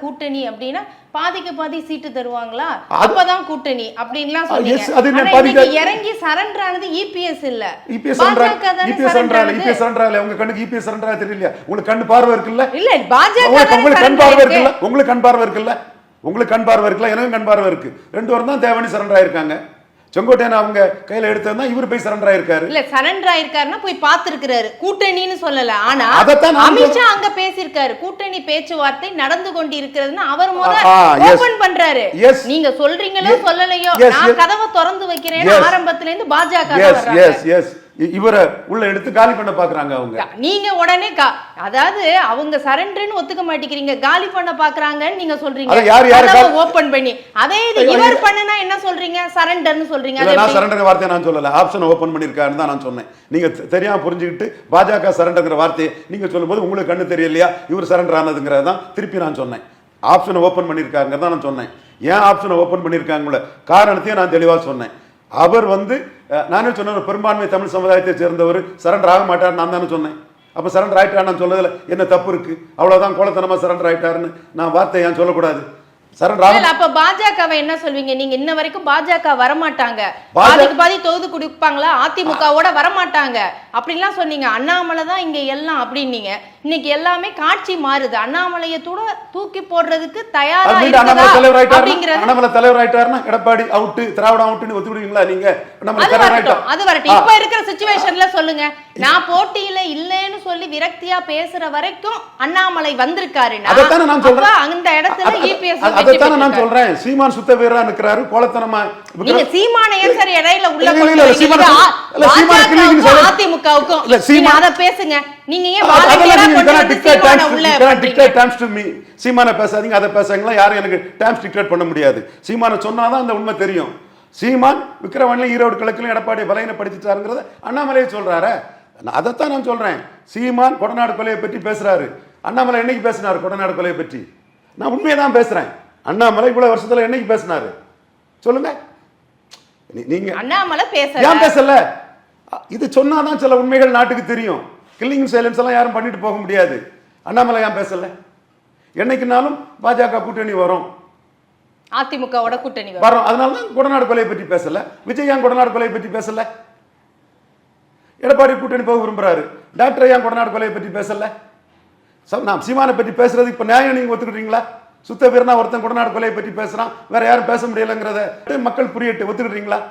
கூட்டணி அப்படின்னா பாதிக்கு பாதி சீட்டு தருவாங்களா? அப்பதான் கூட்டணி அப்படின்லாம் சொன்னீங்க. இறங்கி சரண்டர் ஆனது இபிஎஸ் இல்ல. இபிஎஸ் இபிஎஸ் சரண்டரால உங்க கண்ணுக்கு இபிஎஸ் சரண்டரா தெரியலையா? உங்களுக்கு கண் பார்வை இருக்குல்ல? இல்ல பாஜக உங்களுக்கு கண் பார்வை இருக்கு. இருக்குல்ல? உங்களுக்கு கண் பார்வை இருக்குல்ல? உங்களுக்கு கண் பார்வை இருக்குல்ல? எனக்கும் கண் பார்வை இருக்கு. ரெண்டு பேரும் தான் தேவனி சரண்டர் ஆயிருக்காங்க. செங்கோட்டையன் அவங்க கையில எடுத்தது தான் இவர் போய் சரண்டர் ஆயிருக்காரு இல்ல சரண்டர் ஆயிருக்காருன்னா போய் பாத்துருக்காரு கூட்டணின்னு சொல்லல ஆனா அதைத்தான் அமித்ஷா அங்க பேசியிருக்காரு கூட்டணி பேச்சுவார்த்தை நடந்து கொண்டு இருக்கிறதுன்னு அவர் முத ஆ, yes. ஓபன் பண்றாரு. நீங்க சொல்றீங்களோ. சொல்லலையோ நான். கதவை திறந்து வைக்கிறேன்னு. ஆரம்பத்துல இருந்து பாஜக எஸ். எஸ் எஸ் இவரை உள்ள எடுத்து காலி பண்ண பாக்குறாங்க அவங்க. நீங்க உடனே அதாவது அவங்க சரண்டர்னு ஒத்துக்க மாட்டேங்கிறீங்க காலி பண்ண பாக்குறாங்கன்னு நீங்க சொல்றீங்க. யார் யாரு ஓபன் பண்ணி அதே இது இவர் பண்ணுனா என்ன சொல்றீங்க? சரண்டர்னு சொல்றீங்க நான்? சரண்டர் வார்த்தையை நான் சொல்லல. ஆப்ஷன் ஓபன் பண்ணிருக்காருன்னு தான் நான் சொன்னேன். நீங்க தெரியாம புரிஞ்சுக்கிட்டு பாஜக சரண்டர்ங்கிற வார்த்தையை நீங்க சொல்லும்போது உங்களுக்கு கண்ணு தெரியலையா? இவர் சரண்டர் ஆனதுங்கிறத தான் திருப்பி நான் சொன்னேன். ஆப்ஷனை ஓபன் பண்ணிருக்காங்க தான் நான் சொன்னேன். ஏன் ஆப்ஷனை ஓபன் பண்ணிருக்காங்கள காரணத்தையும் நான் தெளிவா சொன்னேன். அவர் வந்து நானே சொன்ன பெரும்பான்மை தமிழ் சமுதாயத்தை சேர்ந்தவர். சரண்டர் ஆக மாட்டார் நான் தானே சொன்னேன். அப்போ சரண்டர் ஆகிட்டார் நான் சொல்லதுல என்ன தப்பு இருக்குது அவ்வளோதான் கோலத்தனமா சரண்டர் ஆகிட்டாருன்னு நான் வார்த்தை ஏன் சொல்லக்கூடாது? அப்ப பாஜகவை என்ன சொல்வீங்க? நீங்க இன்ன வரைக்கும் பாஜக வரமாட்டாங்க. பாதிக்கு பாதி தொகுதி கொடுப்பாங்களா? அதிமுகவோட வரமாட்டாங்க. அப்படின்லாம் சொன்னீங்க. அண்ணாமலை தான் இங்க எல்லாம் அப்படின்னீங்க. இன்னைக்கு எல்லாமே காட்சி மாறுது. அண்ணாமலையை தூக்கி போடுறதுக்கு தயாரா அண்ணாமலை தலைவர் ஆயிட்டாருன்னா எடப்பாடி ஒத்துக்கிடுவீங்களா நீங்க? அது வரட்டும். இப்ப இருக்கிற சுச்சுவேஷன்ல சொல்லுங்க. நான் போட்டியில இல்லைன்னு சொல்லி விரக்தியா பேசுற வரைக்கும் அண்ணாமலை வந்திருக்காருன்னா அந்த இடத்துல இபிஎஸ் அதைத்தானே நான் சொல்றேன். சீமான் சுத்த வீரரா நிக்கிறாரு கோலத்தனமா நீங்க சீமானையன் சரி இடையில உள்ள இல்ல. சீமானை- இல்ல, சீமானை அதிமுகவுக்கும் இல்ல, நீங்க சீமா- அத பேசுங்க. நீங்க ஏன் வாலண்டியரா கொண்டு வந்து சீமானை உள்ள dictate terms to me. சீமானை பேசாதீங்க அதை பேசாங்களா? யாரும் எனக்கு டேம்ஸ் டிக்டேட் பண்ண முடியாது. சீமானை சொன்னாதான் அந்த உண்மை தெரியும். சீமான் விக்கிரவாண்டிலும் ஈரோடு கிழக்கிலும் எடப்பாடியை பலகீனப்படுத்திட்டாருங்கிறத அண்ணாமலையே சொல்றாரு. அதைத்தான் நான் சொல்றேன். சீமான் கொடநாடு கொலையை பற்றி பேசுறாரு. அண்ணாமலை என்னைக்கு பேசினாரு கொடநாடு கொலையை பற்றி? நான் உண்மையை தான் பேசுறேன். அண்ணாமலை இவ்வளவு வருஷத்துல என்னைக்கு பேசினாரு? சொல்லுங்க. நீங்க அண்ணாமலை ஏன் பேசல? இது சொன்னாதான் சில உண்மைகள் நாட்டுக்கு தெரியும். கில்லிங் சைலன்ஸ் எல்லாம் யாரும் பண்ணிட்டு போக முடியாது. அண்ணாமலை ஏன் பேசல? என்னைக்குனாலும் பாஜக கூட்டணி வரும். அதிமுகவோட கூட்டணி வரும். அதனால தான் கொடநாடு கொலையை பற்றி பேசல. விஜய் ஏன் கொடநாடு கொலையை பற்றி பேசல? எடப்பாடி கூட்டணி போக விரும்புறாரு. டாக்டர் ஏன் கொடநாடு கொலையை பற்றி பேசல? நான் சீமானை பற்றி பேசுறது இப்ப நியாயம் நீங்க ஒத்துக்கிட்டீங்களா? சுத்த வீரனா ஒருத்தன் கொடநாடு கொலையை பற்றி பேசுறான் வேற யாரும் பேச முடியலங்கிறத மக்கள் புரியட்டு ஒத்துக்கிட்டீங்களா